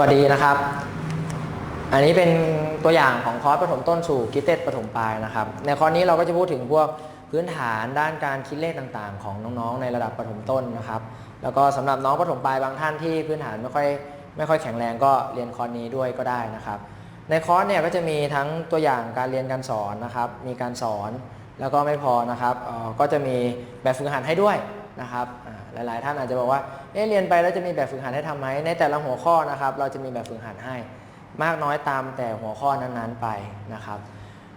วัสดีนะครับ อันนี้เป็นตัวอย่างของคอร์สปฐมต้นสู่กิเต็ดปฐมปลายนะครับ ในคอร์สนี้เราก็จะพูดถึงพวกพื้นฐานด้านการคิดเลขต่างๆ ของน้องๆ ในระดับปฐมต้นนะครับ แล้วก็สำหรับน้องปฐมปลายบางท่านที่พื้นฐานไม่ค่อยไม่ค่อยแข็งแรงก็เรียนคอร์สนี้ด้วยก็ได้นะครับ ในคอร์สเนี่ยก็จะมีทั้งตัวอย่างการเรียนการสอนนะครับ มีการสอนแล้วก็ไม่พอนะครับก็จะมีแบบฝึกหัดให้ด้วยนะครับ หลาย ๆ ท่านอาจจะบอกว่าเอ๊ะเรียนไปแล้วจะมีแบบฝึกหัดให้ทำไหมในแต่ละหัวข้อนะครับ เราจะมีแบบฝึกหัดให้ มากน้อยตามแต่หัวข้อนั้นๆไปนะครับ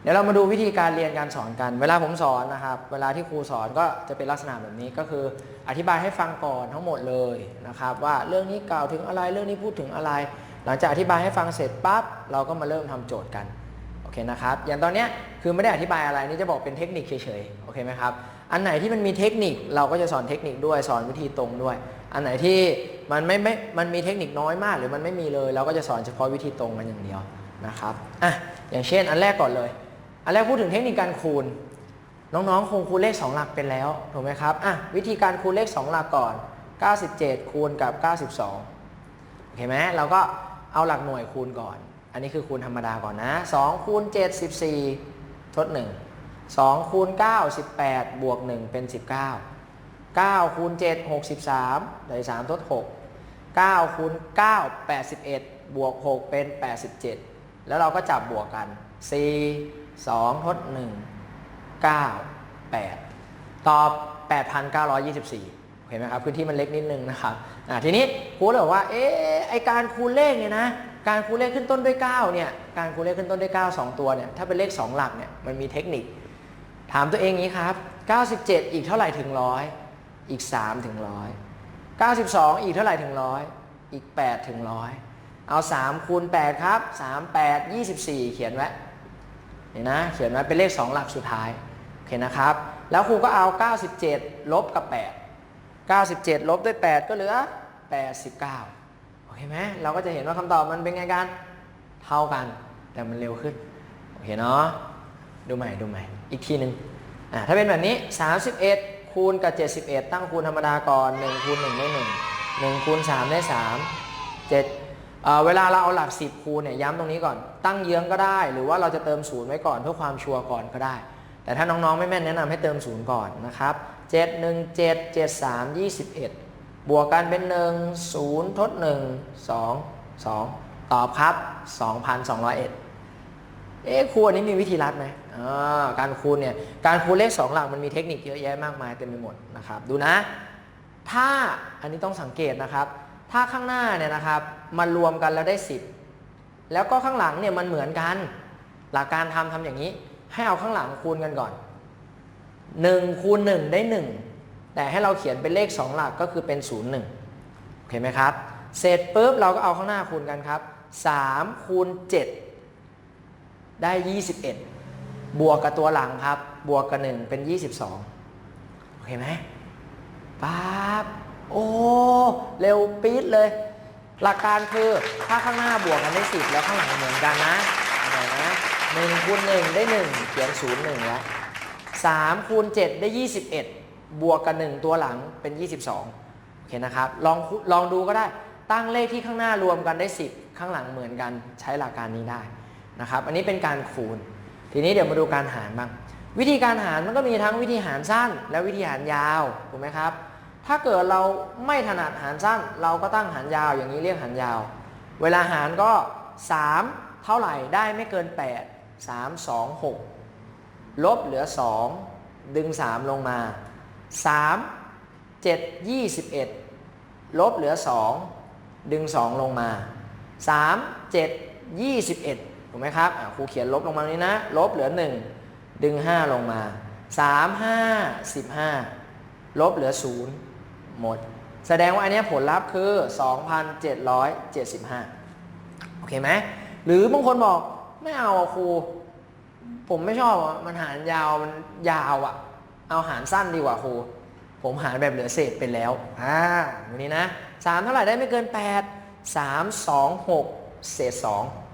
เดี๋ยวเรามาดูวิธีการเรียนการสอนกัน เวลาผมสอนนะครับ เวลาที่ครูสอนก็จะเป็นลักษณะแบบนี้ก็คือ อธิบายให้ฟังก่อนทั้งหมดเลยนะครับ ว่าเรื่องนี้กล่าวถึงอะไรเรื่องนี้พูดถึงอะไร หลังจากอธิบายให้ฟังเสร็จปั๊บเราก็มาเริ่มทำโจทย์กันโอเคนะครับอย่างตอนเนี้ยคือไม่ได้อธิบายอะไรนี่จะบอกเป็นเทคนิคเฉยๆโอเคไหมครับ อันไหนที่มันมีเทคนิคเราก็จะสอนเทคนิคด้วยสอนวิธีตรงด้วย อันไหนที่มันไม่ไม่มันมีเทคนิคน้อยมากหรือมันไม่มีเลย เราก็จะสอนเฉพาะวิธีตรงกันอย่างเดียวนะครับอะอย่างเช่น อันแรกก่อนเลย อันแรกพูดถึงเทคนิคการคูณ น้องๆคงคูณเลข 2 หลักเป็นแล้วถูกไหมครับอะวิธีการคูณเลข 2 หลักก่อน 97 คูณกับ 92โอเคไหมเราก็เอาหลักหน่วยคูณก่อน อันนี้คือคูณธรรมดาก่อนนะ2คูณ7 14 ทด 1 2คูณ9 18 บวก 1 เป็น 19 9คูณ7 63ได้3ทด 6 9คูณ9 81 บวก 6 เป็น 87 แล้วเราก็จับบวกกัน 4 2ทด 1 9 8 ตอบ 8,924โอเคไหมครับ พื้นที่มันเล็กนิดนึงนะครับทีนี้ครูเลยบอกว่า เอ๊ไอการคูณเลขเนี่ยนะการคูณเลขขึ้นต้นด้วย 9 เนี่ย การคูณเลขขึ้นต้นด้วย 9 2 ตัวเนี่ย ถ้าเป็นเลข 2 หลักเนี่ย มันมีเทคนิค ถามตัวเองงี้ครับ 97 อีกเท่าไหร่ถึงร้อยอีก 3 ถึงร้อย92 อีกเท่าไหร่ถึงร้อยอีก 8 ถึงร้อยเอา 3 คูณ 8 ครับ 3 8 24 เขียนไว้นี่นะ เขียนไว้เป็นเลข 2 หลักสุดท้าย โอเคนะครับ แล้วครูก็เอา 97 ลบกับ 8 97 ลบด้วย 8 ก็เหลือ 89 โอเคไหมเราก็จะเห็นว่าคำตอบมันเป็นไงกัน เท่ากัน แต่มันเร็วขึ้น โอเคเนาะ ดูใหม่ ดูใหม่ อีกทีหนึ่งถ้าเป็นแบบนี้ 31 คูณกับ 71 ตั้งคูณธรรมดาก่อน 1 คูณ 1 ได้ 1 1คูณ3ได้ 3 7เเวลาเราเอาหลัก 10 คูณเนี่ยย้ำตรงนี้ก่อน ตั้งเยื้องก็ได้ หรือว่าเราจะเติมศูนย์ไว้ก่อนเพื่อความชัวร์ก่อนก็ได้ แต่ถ้าน้องๆไม่แม่นแนะนำให้เติมศูนย์ก่อนนะครับ7 1 7 7 3 21 บวกกันเป็น 1 0 ทด 1 2 2 ตอบครับ 2,201 เอ๊ะครูอันนี้มีวิธีรัดไหม การคูณเนี่ยการคูณเลข 2 หลักมันมีเทคนิคเยอะแยะมากมายเต็มไปหมดนะครับ ดูนะ ถ้าอันนี้ต้องสังเกตนะครับ ถ้าข้างหน้าเนี่ยนะครับมันรวมกันแล้วได้ 10 แล้วก็ข้างหลังเนี่ยมันเหมือนกัน หลักการทำทำอย่างนี้ ให้เอาข้างหลังคูณกันก่อน1คูณ1ได้ 1 แต่ให้เราเขียนเป็นเลข 2 หลักก็คือเป็น 0 1โอเคไหมครับ เสร็จปุ๊บเราก็เอาข้างหน้าคูณกันครับ3คูณ7ได้ 21 บวกกับตัวหลังครับ บวกกับ1เป็น 22 โอเคไหมปั๊บโอ้ เร็วปี๊ดเลย หลักการคือถ้าข้างหน้าบวกกันได้ 10 แล้วข้างหลังเหมือนกันนะอะไรนะ1คูณ1ได้1เขียน0 1แล้ว3คูณ7ได้21บวกกับ1ตัวหลังเป็น22โอเคนะครับลองลองดูก็ได้ตั้งเลขที่ข้างหน้ารวมกันได้10ข้างหลังเหมือนกันใช้หลักการนี้ได้นะครับ อันนี้เป็นการคูณ ทีนี้เดี๋ยวมาดูการหารบ้าง วิธีการหารมันก็มีทั้งวิธีหารสั้น และวิธีหารยาวถูกไหมครับ ถ้าเกิดเราไม่ถนัดหารสั้น เราก็ตั้งหารยาวอย่างนี้เรียกหารยาว เวลาหารก็ 3 เท่าไหร่ได้ไม่เกิน 8 3 2 6 ลบเหลือ 2 ดึง 3 ลงมา 3 7 21 ลบเหลือ 2 ดึง 2 ลงมา 3 7 21 ถูกไหมครับครูเขียนลบลงมานี้นะ ลบเหลือ 1 ดึง 5 ลงมา 3 5 15 ลบเหลือ 0 หมด แสดงว่าอันนี้ผลลัพธ์คือ 2,775 โอเคไหมหรือบางคนบอกไม่เอาครู ผมไม่ชอบมันหารยาวมันยาวอะเอาหารสั้นดีกว่าครู ผมหารแบบเหลือเศษเป็นแล้วอ่าวันนี้นะสามเท่าไหร่ได้ไม่เกิน 8 3 2 6 เศษ 2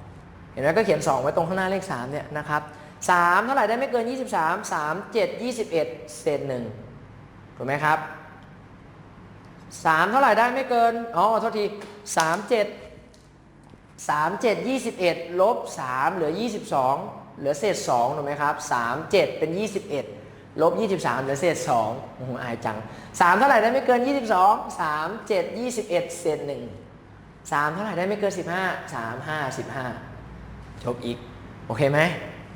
ห็นไหมก็เขียน 2 ไว้ตรงข้างหน้าเลข3เนี่ยนะครับ3เท่าไหร่ได้ไม่เกิน 23 3 7 21 เศษ1ถูกไหมครับ 3 เท่าไหร่ได้ไม่เกิน อ๋อโทษที 3 7 3 7 21 ลบ 3 เหลือ 22 เหลือเศษ2ถูกไหมครับ 3 7 เป็น 21 ลบ 23 เหลือเศษ2โอ้โหอายจัง 3 เท่าไหร่ได้ไม่เกิน 22 3 7 21 เศษ1 3 เท่าไหร่ได้ไม่เกิน 15 3 5 15 จบอีก โอเคไหม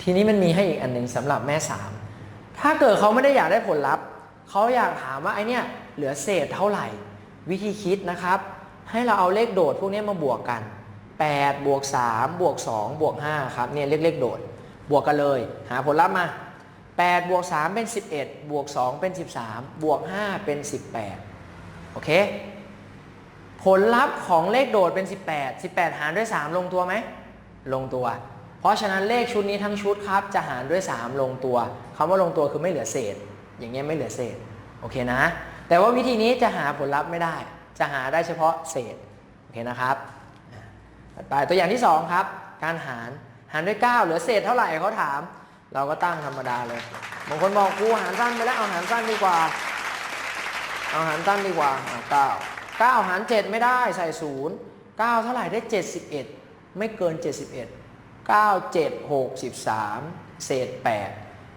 ทีนี้มันมีให้อีกอันหนึ่งสำหรับแม่3ถ้าเกิดเขาไม่ได้อยากได้ผลลัพธ์เขาอยากถามว่าไอเนี้ยเหลือเศษเท่าไหร่ วิธีคิดนะครับ ให้เราเอาเลขโดดพวกนี้มาบวกกัน 8 บวก 3 บวก 2 บวก 5 ครับเนี่ยเรียกเลขโดด บวกกันเลย หาผลลัพธ์มา 8 บวก 3 เป็น 11 บวก 2 เป็น 13 บวก 5 เป็น 18 โอเค ผลลัพธ์ของเลขโดดเป็น 18 18 หารด้วย 3 ลงตัวไหม ลงตัว เพราะฉะนั้นเลขชุดนี้ทั้งชุดครับจะหารด้วย 3 ลงตัวคำว่าลงตัวคือไม่เหลือเศษ อย่างเงี้ยไม่เหลือเศษโอเคนะ แต่ว่าวิธีนี้จะหาผลลัพธ์ไม่ได้ จะหาได้เฉพาะเศษโอเคนะครับอ่าถัดไปตัวอย่างที่ 2 ครับ การหารหารด้วย 9 เหลือเศษเท่าไหร่เขาถาม เราก็ตั้งธรรมดาเลยบางคนบอกครูหารสั้นไปแล้วเอาหารสั้นดีกว่า เอาหารสั้นดีกว่าเอาเก้าเก้าหารเจ็ดไม่ได้ใส่ศูนย์เก้าเท่าไหร่ได้เจ็ดสิบเอ็ด ไม่เกินเจ็ดสิบเอ็ดเก้าเจ็ดหกสิบสามเศษแปด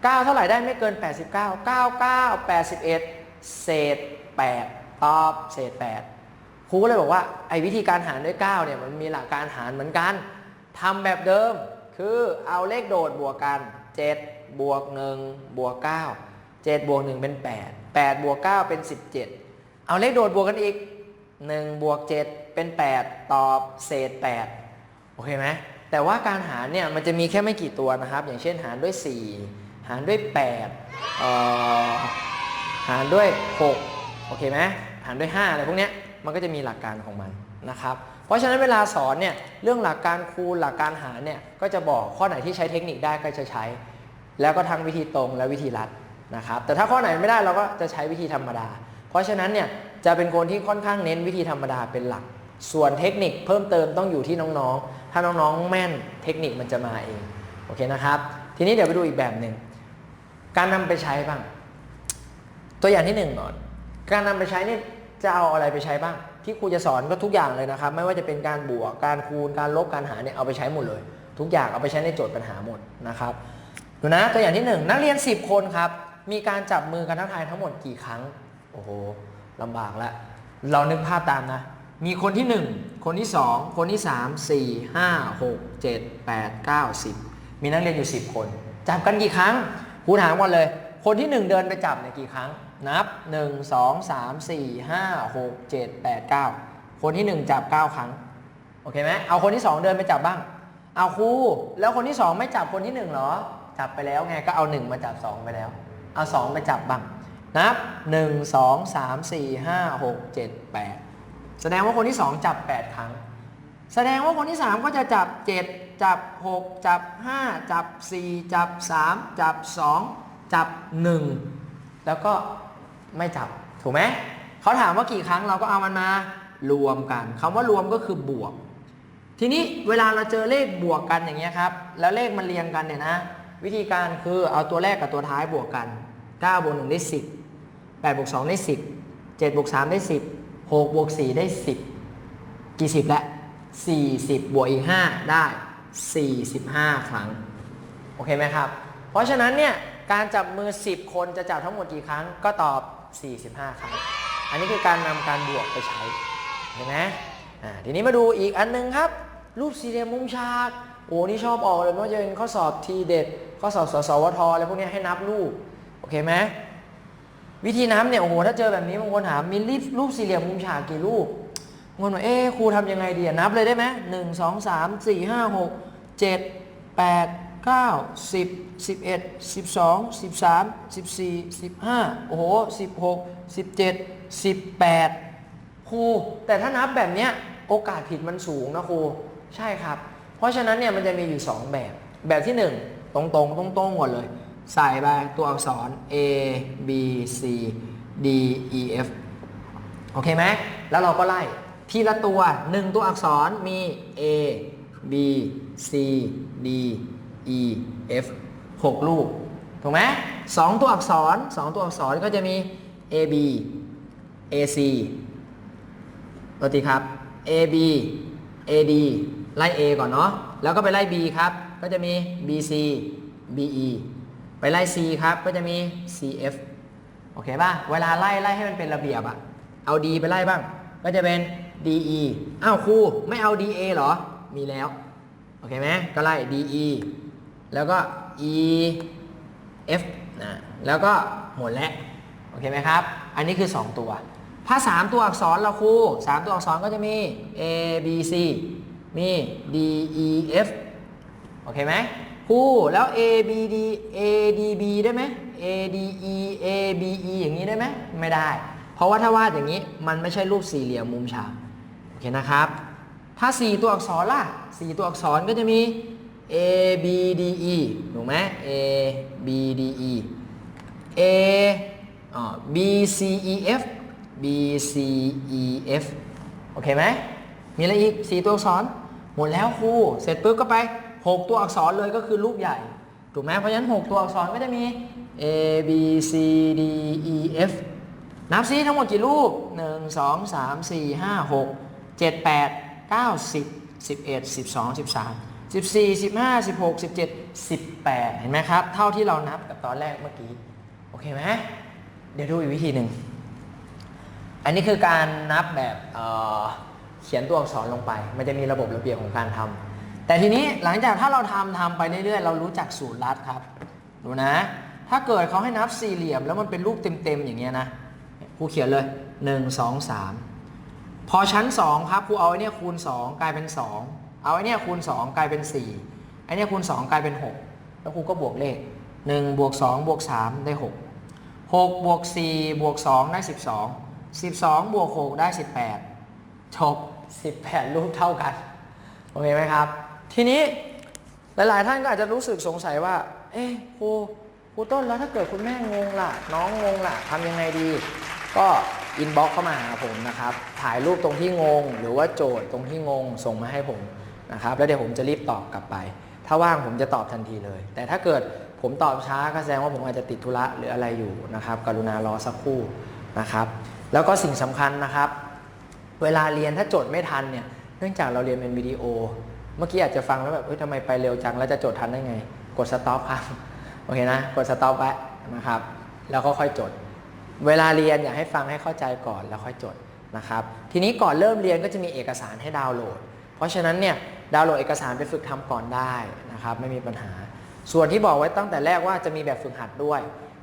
เก้าเท่าไหร่ได้ไม่เกินแปดสิบเก้าเก้าเก้าแปดสิบเอ็ดเศษแปดตอบเศษแปดครูก็เลยบอกว่าไอ้วิธีการหารด้วย 9 เนี่ยมันมีหลักการหารเหมือนกันทำแบบเดิมคือเอาเลขโดดบวกกัน 7 บวก 1 บวก 9 7 บวก 1 เป็น 8 8 บวก 9 เป็น 17 เอาเลขโดดบวกกันอีก 1 บวก 7 เป็น 8 ตอบเศษ 8 โอเคไหมแต่ว่าการหารเนี่ยมันจะมีแค่ไม่กี่ตัวนะครับ อย่างเช่นหารด้วย 4 หารด้วย8เอ่อหารด้วย6โอเคไหมหารด้วย 5 อะไรพวกเนี้ยมันก็จะมีหลักการของมันนะครับ เพราะฉะนั้นเวลาสอนเนี่ยเรื่องหลักการคูณหลักการหารเนี่ยก็จะบอกข้อไหนที่ใช้เทคนิคได้ก็จะใช้ แล้วก็ทั้งวิธีตรงและวิธีลัดนะครับ แต่ถ้าข้อไหนไม่ได้เราก็จะใช้วิธีธรรมดา เพราะฉะนั้นเนี่ยจะเป็นคนที่ค่อนข้างเน้นวิธีธรรมดาเป็นหลัก ส่วนเทคนิคเพิ่มเติมต้องอยู่ที่น้องๆ ถ้าน้องๆ แม่นเทคนิคมันจะมาเอง โอเคนะครับ ทีนี้เดี๋ยวไปดูอีกแบบหนึ่ง การนำไปใช้บ้าง ตัวอย่างที่หนึ่งก่อน การนำไปใช้นี่จะเอาอะไรไปใช้บ้าง ที่ครูจะสอนก็ทุกอย่างเลยนะครับ ไม่ว่าจะเป็นการบวก การคูณ การลบ การหารเนี่ยเอาไปใช้หมดเลย ทุกอย่างเอาไปใช้ในโจทย์ปัญหาหมดนะครับ ดูนะตัวอย่างที่หนึ่งนักเรียน 10 คนครับ มีการจับมือกันทักทายทั้งหมดกี่ครั้ง โอ้โหลำบากแล้วเรานึกภาพตามนะ มีคนที่ 1 คนที่ 2 คนที่ 3 4 5 6 7 8 9 10 มีนักเรียนอยู่ 10 คน จับกันกี่ครั้งครูถามก่อนเลย คนที่ 1 เดินไปจับเนี่ยกี่ครั้ง นับ 1 2 3 4 5 6 7 8 9 คนที่ 1 จับ 9 ครั้ง โอเคไหมเอาคนที่ 2 เดินไปจับบ้าง เอาครูแล้วคนที่ 2 ไม่จับคนที่1เหรอ จับไปแล้วไงก็เอา 1 มาจับ 2 ไปแล้ว เอา 2 ไปจับบ้าง นับ 1 2 3 4 5 6 7 8 แสดงว่าคนที่ 2 จับ 8 ครั้ง แสดงว่าคนที่ 3 ก็จะจับ 7 จับ 6 จับ 5 จับ 4 จับ 3 จับ 2 จับ 1 แล้วก็ไม่จับ ถูกไหม เขาถามว่ากี่ครั้งเราก็เอามันมารวมกันคำว่ารวมก็คือบวก ทีนี้เวลาเราเจอเลขบวกกันอย่างเงี้ยครับ แล้วเลขมันเรียงกันเนี่ยนะ วิธีการคือเอาตัวแรกกับตัวท้ายบวกกัน9บวก1ได้10 8บวก2ได้10 7บวก3ได้10 6บวก4ได้ 10 กี่สิบแล้ว40 บวกอีก 5 ได้ 45 ครั้ง โอเคไหมครับ เพราะฉะนั้นเนี่ย การจับมือ 10 คนจะจับทั้งหมดกี่ครั้ง ก็ตอบ 45 ครั้ง อันนี้คือการนำการบวกไปใช้ เห็นไหมอ่า ทีนี้มาดูอีกอันหนึงครับ รูปสี่เหลี่ยมมุมฉาก โอ้นี่ชอบออกเลยไม่ว่าจะเป็นข้อสอบทีเด็ด ข้อสอบสสวทอะไรพวกนี้ให้นับรูป โอเคไหม วิธีนับเนี่ยโอ้โหถ้าเจอแบบนี้บางคนถามมีรูปรูปสี่เหลี่ยมมุมฉากกี่รูปบางคนบอกเอ๊ครูทำยังไงดีนับเลยได้ไหมหนึ่งสองสามสี่ห้าหกเจ็ดแปดเก้าสิบสิบเอ็ดสิบสองสิบสามสิบสี่สิบห้าโอ้โหสิบหกสิบเจ็ดสิบแปดครูแต่ถ้านับแบบเนี้ยโอกาสผิดมันสูงนะครูใช่ครับ เพราะฉะนั้นเนี่ยมันจะมีอยู่ 2 แบบ แบบที่ 1 ตรงตรงตรงตรงๆก่อนเลย ใส่ไปตัวอักษร A B C D E F โอเคไหมแล้วเราก็ไล่ทีละตัว 1 ตัวอักษรมี A B C D E F 6 ลูก ถูกไหมสองตัวอักษร 2 ตัวอักษรก็จะมี A B A C ตัวทีครับ A B A D ไล่ A ก่อนเนาะ แล้วก็ไปไล่ B ครับ ก็จะมี BC BE ไปไล่ C ครับก็จะมี CF โอเคป่ะ เวลาไล่ไล่ให้มันเป็นระเบียบอะเอา D ไปไล่บ้าง ก็จะเป็น DE อ้าวครูไม่เอา DA เหรอ มีแล้ว โอเคไหมก็ไล่ DE แล้วก็ E F นะแล้วก็หมดแล้ว โอเคไหมครับ อันนี้คือ 2 ตัว ถ้า 3 ตัวอักษรเราครู3 ตัวอักษรก็จะมี A B C มี D E F โอเคไหม ครูแล้ว A B D A D B ได้ไหม A D E A B E อย่างนี้ได้ไหมไม่ได้ เพราะว่าถ้าวาดอย่างนี้มันไม่ใช่รูปสี่เหลี่ยมมุมฉากโอเคนะครับ ถ้า 4 ตัวอักษรล่ะ 4 ตัวอักษรก็จะมี A B D E ถูกไหม A B D E A B C E F B C E F โอเคไหมมีอะไรอีก 4 ตัวอักษร หมดแล้วครูเสร็จปุ๊บก็ไป 6 ตัวอักษรเลยก็คือรูปใหญ่ ถูกไหมเพราะฉะนั้น 6 ตัวอักษรก็จะมี A B C D E F นับซิทั้งหมดกี่รูป 1 2 3 4 5 6 7 8 9 10 11 12 13 14 15 16 17 18 เห็นไหมครับ เท่าที่เรานับกับตอนแรกเมื่อกี้ โอเคไหมเดี๋ยวดูอีกวิธีหนึ่ง อันนี้คือการนับแบบเเขียนตัวอักษรลงไป มันจะมีระบบระเบียบของการทำ แต่ทีนี้หลังจากถ้าเราทำทำไปเรื่อยๆ เรารู้จักสูตรลัดครับ ดูนะ ถ้าเกิดเขาให้นับสี่เหลี่ยม แล้วมันเป็นรูปเต็มๆอย่างเงี้ยนะครูเขียนเลย 1 2 3 พอชั้น 2 ครับครูเอาไอ้เนี่ยคูณ 2 กลายเป็น 2 เอาไอ้เนี่ยคูณ 2 กลายเป็น 4 ไอ้เนี่ยคูณ 2 กลายเป็น 6 แล้วครูก็บวกเลข1บวก2บวก3ได้ 6 6บวก4บวก2ได้ 12 12 บวก 6 ได้ 18 จบ 18 รูปเท่ากัน โอเคไหมครับ ทีนี้หลาย ๆ ท่านก็อาจจะรู้สึกสงสัยว่า เอ๊ะครูครูต้นแล้วถ้าเกิดคุณแม่งงล่ะ น้องงงล่ะทำยังไงดี ก็อินบ็อกเข้ามาหาผมนะครับ ถ่ายรูปตรงที่งง หรือว่าโจทย์ตรงที่งงส่งมาให้ผมนะครับ แล้วเดี๋ยวผมจะรีบตอบกลับไป ถ้าว่างผมจะตอบทันทีเลย แต่ถ้าเกิดผมตอบช้าก็แสดงว่าผมอาจจะติดธุระหรืออะไรอยู่นะครับ กรุณารอสักครู่นะครับ แล้วก็สิ่งสำคัญนะครับ เวลาเรียนถ้าโจดไม่ทันเนี่ย เนื่องจากเราเรียนเป็นวิดีโอ เมื่อกี้อาจจะฟังแล้วแบบเฮ้ยทำไมไปเร็วจังแล้วจะจดทันได้ไง กดสต็อปครับโอเคนะกดสต็อปไว้นะครับ แล้วก็ค่อยจด เวลาเรียนอยากให้ฟังให้เข้าใจก่อนแล้วค่อยจดนะครับ ทีนี้ก่อนเริ่มเรียนก็จะมีเอกสารให้ดาวน์โหลด เพราะฉะนั้นเนี่ยดาวน์โหลดเอกสารไปฝึกทำก่อนได้นะครับ ไม่มีปัญหา ส่วนที่บอกไว้ตั้งแต่แรกว่าจะมีแบบฝึกหัดด้วย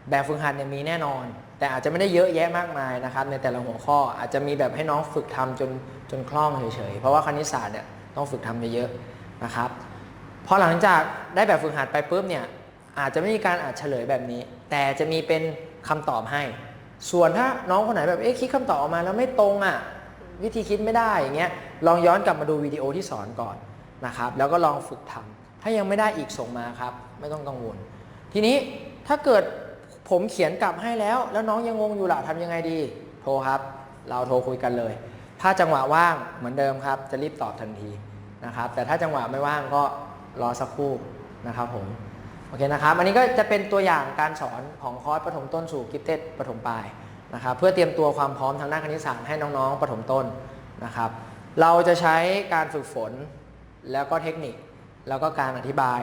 แบบฝึกหัดเนี่ยมีแน่นอน แต่อาจจะไม่ได้เยอะแยะมากมายนะครับ ในแต่ละหัวข้ออาจจะมีแบบให้น้องฝึกทำจนจนคล่องเฉยๆเพราะว่าคณิตศาสตร์เนี่ย ต้องฝึกทำเยอะๆนะครับพอหลังจากได้แบบฝึกหัดไปปุ๊บเนี่ยอาจจะไม่มีการอ่านเฉลยแบบนี้ แต่จะมีเป็นคำตอบให้ ส่วนถ้าน้องคนไหนแบบเอ๊ะคิดคำตอบออกมาแล้วไม่ตรงอะวิธีคิดไม่ได้อย่างเงี้ยลองย้อนกลับมาดูวิดีโอที่สอนก่อนนะครับแล้วก็ลองฝึกทำถ้ายังไม่ได้อีกส่งมาครับไม่ต้องกังวล ทีนี้ถ้าเกิดผมเขียนกลับให้แล้ว แล้วน้องยังงงอยู่ล่ะทำยังไงดี โทรครับ เราโทรคุยกันเลย ถ้าจังหวะว่างเหมือนเดิมครับ จะรีบตอบทันทีนะครับ แต่ถ้าจังหวะไม่ว่างก็รอสักครู่นะครับผมโอเคนะครับอันนี้ก็จะเป็นตัวอย่างการสอนของคอร์สปฐมต้นสู่กิฟเต็ดปฐมปลายนะครับเพื่อเตรียมตัวความพร้อมทางด้านคณิตศาสตร์ให้น้องๆปฐมต้นนะครับ เราจะใช้การฝึกฝนแล้วก็เทคนิค แล้วก็การอธิบาย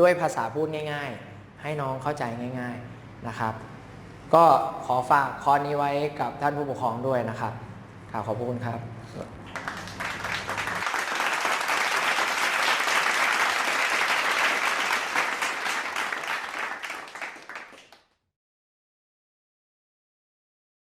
ด้วยภาษาพูดง่าย ๆ ให้น้องเข้าใจง่าย ๆนะครับ ก็ขอฝากคอร์สนี้ไว้กับท่านผู้ปกครองด้วยนะครับ ครับขอบพระคุณครับ